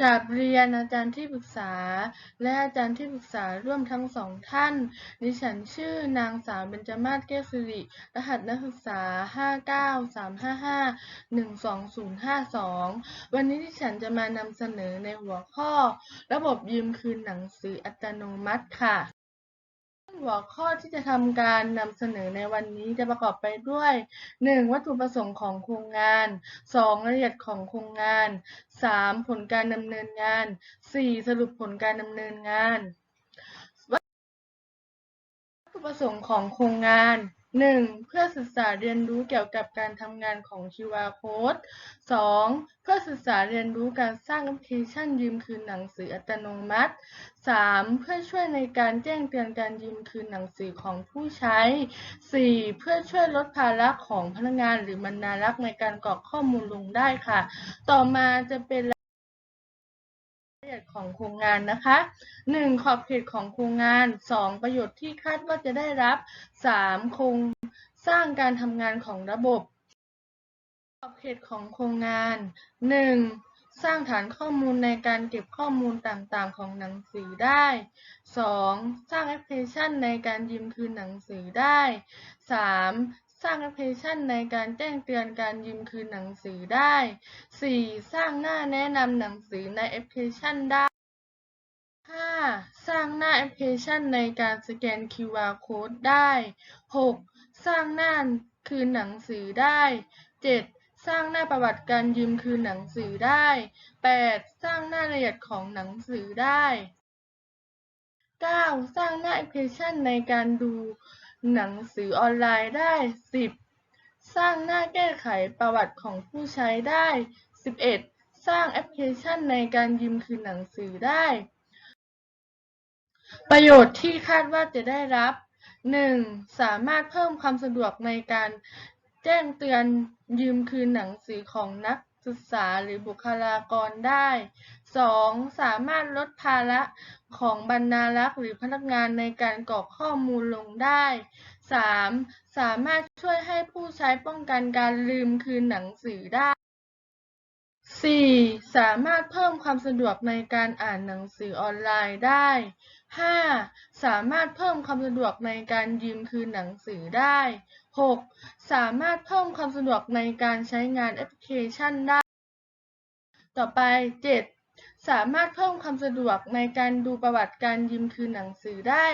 กราบเรียนอาจารย์ที่ปรึกษา และอาจารย์ที่ปรึกษาร่วมทั้งสองท่าน ดิฉันชื่อนางสาวเบญจมาศแก้วสิริ รหัสนักศึกษา 59355-12052 วันนี้ดิฉันจะมานำเสนอในหัวข้อ ระบบยืมคืนหนังสืออัตโนมัติค่ะ หัวข้อที่จะทำการนำเสนอในวันนี้จะประกอบไปด้วย 1. วัตถุประสงค์ของโครงงาน 2. รายละเอียดของโครงงาน 3. ผลการดำเนินงาน 4. สรุปผลการดำเนินงาน วัตถุประสงค์ของโครงงาน 1. เพื่อศึกษาเรียนรู้เกี่ยวกับการทำงานของ QR Code 2. เพื่อศึกษาเรียนรู้การสร้างแอปพลิเคชันยืมคืนหนังสืออัตโนมัติ 3. เพื่อช่วยในการแจ้งเตือนการยืมคืนหนังสือของผู้ใช้ 4. เพื่อช่วยลดภาระของพนักงานหรือบรรณารักษ์ในการกรอกข้อมูลลงได้ค่ะ ต่อมาจะเป็น รายละเอียดของโครงงานนะคะ 1. ขอบเขตของโครงงาน 2. ประโยชน์ที่คาดว่าจะได้รับ 3. โครงสร้างการทำงานของระบบ ขอบเขตของโครงงาน 1. สร้างฐานข้อมูลในการเก็บข้อมูลต่างๆ ของหนังสือได้ 2. สร้างแอปพลิเคชันในการยืมคืนหนังสือได้ 3. สร้างแอปพลิเคชันในการแจ้งเตือนการยืมคืนหนังสือได้ 4. สร้างหน้าแนะนำหนังสือในแอปพลิเคชันได้ 5. สร้างหน้าแอปพลิเคชันในการสแกน QR Code ได้ 6. สร้างหน้าคืนหนังสือได้ 7. สร้างหน้าประวัติการยืมคืนหนังสือได้ 8. สร้างหน้ารายละเอียดของหนังสือได้ 9. สร้างหน้าแอปพลิเคชันในการดู หนังสือออนไลน์ได้ 10. สร้างหน้าแก้ไขประวัติของผู้ใช้ได้ 11. สร้างแอปพลิเคชันในการยืมคืนหนังสือได้ ประโยชน์ที่คาดว่าจะได้รับ 1. สามารถเพิ่มความสะดวกในการแจ้งเตือนยืมคืนหนังสือของนัก ศึกษาหรือบุคลากรได้ 2. สามารถลดภาระของบรรณารักษ์หรือพนักงานในการกรอกข้อมูลลงได้ 3. สามารถช่วยให้ผู้ใช้ป้องกันการลืมคืนหนังสือได้ 4. สามารถเพิ่มความสะดวกในการอ่านหนังสือออนไลน์ได้ 5. สามารถเพิ่มความสะดวกในการยืมคืนหนังสือได้ 6. สามารถเพิ่มความสะดวกในการใช้งานแอปพลิเคชันได้ ต่อไป 7. สามารถเพิ่มความสะดวกในการดูประวัติการยืมคืนหนังสือได้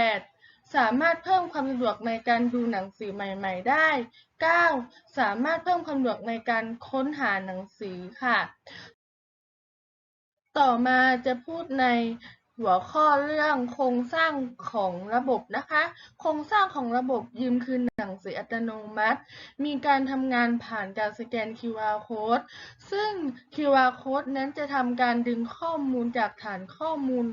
8. สามารถเพิ่มความสะดวกในการดูหนังสือใหม่ ๆ ได้ 9. สามารถเพิ่มความสะดวกในการค้นหาหนังสือค่ะ ต่อมาจะพูดใน หัวข้อเรื่องโครงสร้างของระบบนะคะ โครงสร้างของระบบยืมคืนหนังสืออัตโนมัติ มีการทำงานผ่านการสแกน QR Code ซึ่ง QR Code นั้นจะทำการดึงข้อมูลจากฐานข้อมูล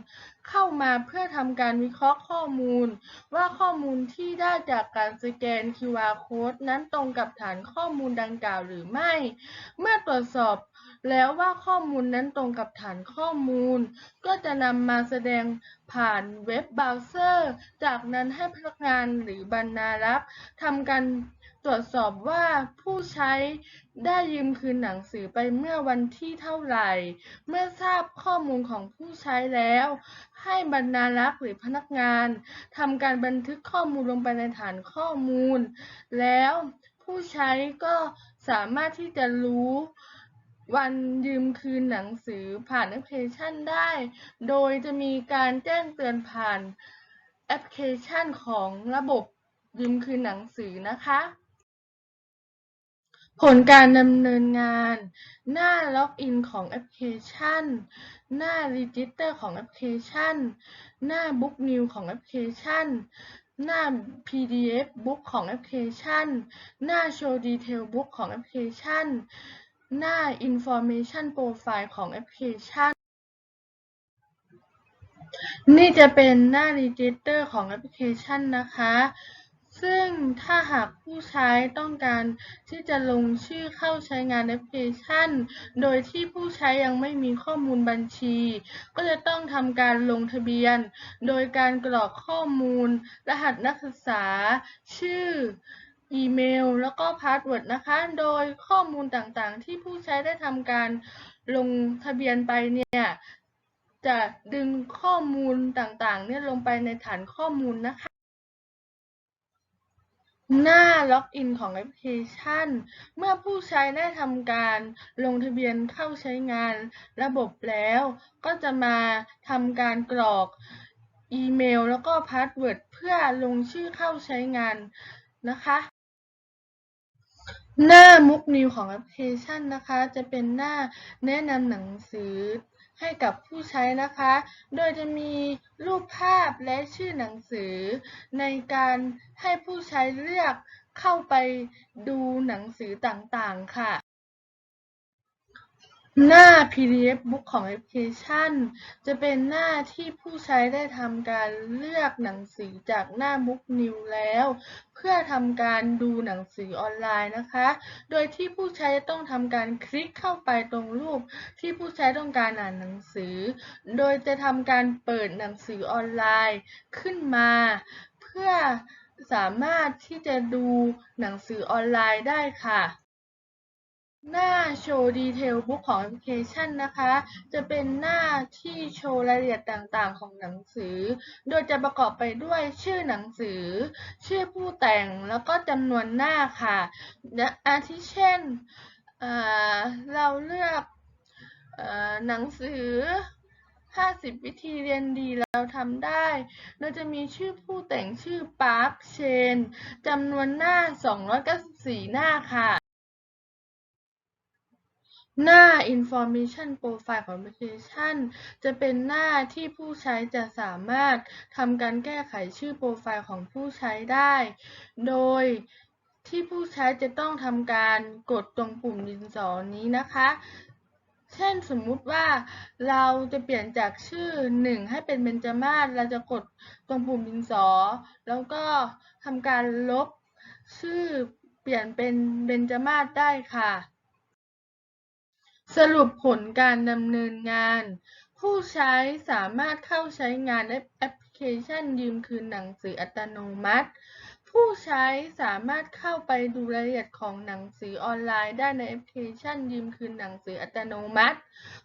เข้ามาเพื่อทำการวิเคราะห์ข้อมูล ว่าข้อมูลที่ได้จากการสแกน QR Code นั้นตรงกับฐานข้อมูลดังกล่าวหรือไม่ เมื่อตรวจสอบ แล้วว่าข้อมูลนั้นตรงกับฐานข้อมูล ก็จะนำมาแสดงผ่านเว็บเบราว์เซอร์ จากนั้นให้พนักงานหรือบรรณารักษ์ทำการตรวจสอบว่าผู้ใช้ได้ยืมคืนหนังสือไปเมื่อวันที่เท่าไหร่ เมื่อทราบข้อมูลของผู้ใช้แล้ว ให้บรรณารักษ์หรือพนักงานทำการบันทึกข้อมูลลงไปในฐานข้อมูล แล้วผู้ใช้ก็สามารถที่จะรู้ วันยืมคืนหนังสือผ่านแอปพลิเคชันได้ โดยจะมีการแจ้งเตือนผ่านแอปพลิเคชันของระบบยืมคืนหนังสือนะคะ ผลการดำเนินงาน หน้าล็อกอินของแอปพลิเคชัน หน้ารีจิสเตอร์ของแอปพลิเคชัน หน้าบุ๊กนิวของแอปพลิเคชัน หน้า PDF Book ของแอปพลิเคชัน หน้า Show Detail Book ของแอปพลิเคชัน หน้า Information Profile ของแอปพลิเคชัน นี่จะเป็นหน้า Register ของแอปพลิเคชันนะคะ ซึ่งถ้าหากผู้ใช้ต้องการที่จะลงชื่อเข้าใช้งานแอปพลิเคชัน โดยที่ผู้ใช้ยังไม่มีข้อมูลบัญชี ก็จะต้องทำการลงทะเบียน โดยการกรอกข้อมูล รหัสนักศึกษา ชื่อ อีเมล แล้วก็พาสเวิร์ดนะคะ โดยข้อมูลต่างๆ ที่ผู้ใช้ได้ทำการลงทะเบียนไปเนี่ย จะดึงข้อมูลต่างๆ เนี่ยลงไปในฐานข้อมูลนะคะ หน้าล็อกอินของแอปพลิเคชัน เมื่อผู้ใช้ได้ทำการลงทะเบียนเข้าใช้งานระบบแล้ว ก็จะมาทำการกรอกอีเมล แล้วก็พาสเวิร์ดเพื่อลงชื่อเข้าใช้งานนะคะ หน้ามุกนิวของแอปพลิเคชันนะคะ จะเป็นหน้าแนะนำหนังสือให้กับผู้ใช้นะคะ โดยจะมีรูปภาพและชื่อหนังสือ ในการให้ผู้ใช้เลือกเข้าไปดูหนังสือต่างๆ ค่ะ หน้า PDF Book ของแอปพลิเคชัน จะเป็นหน้าที่ผู้ใช้ได้ทำการเลือกหนังสือจากหน้า Book New แล้ว เพื่อทำการดูหนังสือออนไลน์นะคะ โดยที่ผู้ใช้จะต้องทำการคลิกเข้าไปตรงรูป ที่ผู้ใช้ต้องการอ่านหนังสือ โดยจะทำการเปิดหนังสือออนไลน์ขึ้นมา เพื่อสามารถที่จะดูหนังสือออนไลน์ได้ค่ะ หน้าโชว์ดีเทลบุ๊กของแอปพลิเคชันนะคะ จะเป็นหน้าที่โชว์รายละเอียดต่างๆ ของหนังสือ โดยจะประกอบไปด้วยชื่อหนังสือ ชื่อผู้แต่งแล้วก็จำนวนหน้าค่ะและอาทิเช่นเเราเลือกอหนังสือ 50 วิธีเรียนดีเราทำได้เราจะมีชื่อผู้แต่งชื่อปาร์คเชนจำนวนหน้า 294 หน้าค่ะ หน้า Information Profile ของแอปพลิเคชัน จะเป็นหน้าที่ผู้ใช้จะสามารถทำการแก้ไขชื่อโปรไฟล์ของผู้ใช้ได้ โดยที่ผู้ใช้จะต้องทำการกดตรงปุ่มดินสอนี้นะคะ เช่นสมมุติว่าเราจะเปลี่ยนจากชื่อหนึ่งให้เป็นเบญจมาศ เราจะกดตรงปุ่มดินสอ แล้วก็ทำการลบชื่อเปลี่ยนเป็นเบญจมาศได้ค่ะ สรุปผลการดำเนินงาน ผู้ใช้สามารถเข้าใช้งานแอปพลิเคชันยืมคืนหนังสืออัตโนมัติ ผู้ใช้สามารถเข้าไปดูรายละเอียดของหนังสือออนไลน์ได้ในแอปพลิเคชันยืมคืนหนังสืออัตโนมัติ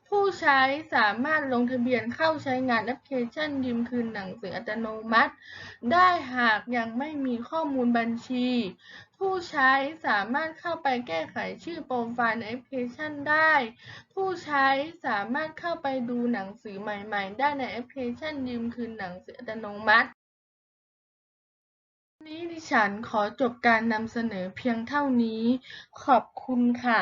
ผู้ใช้สามารถลงทะเบียนเข้าใช้งานแอปพลิเคชันยืมคืนหนังสืออัตโนมัติ ได้หากยังไม่มีข้อมูลบัญชี ผู้ใช้สามารถเข้าไปแก้ไขชื่อโปรไฟล์ในแอปพลิเคชันได้ ผู้ใช้สามารถเข้าไปดูหนังสือใหม่ ๆ ได้ในแอปพลิเคชันยืมคืนหนังสืออัตโนมัติ วันนี้ดิฉันขอจบการนำเสนอเพียงเท่านี้ ขอบคุณค่ะ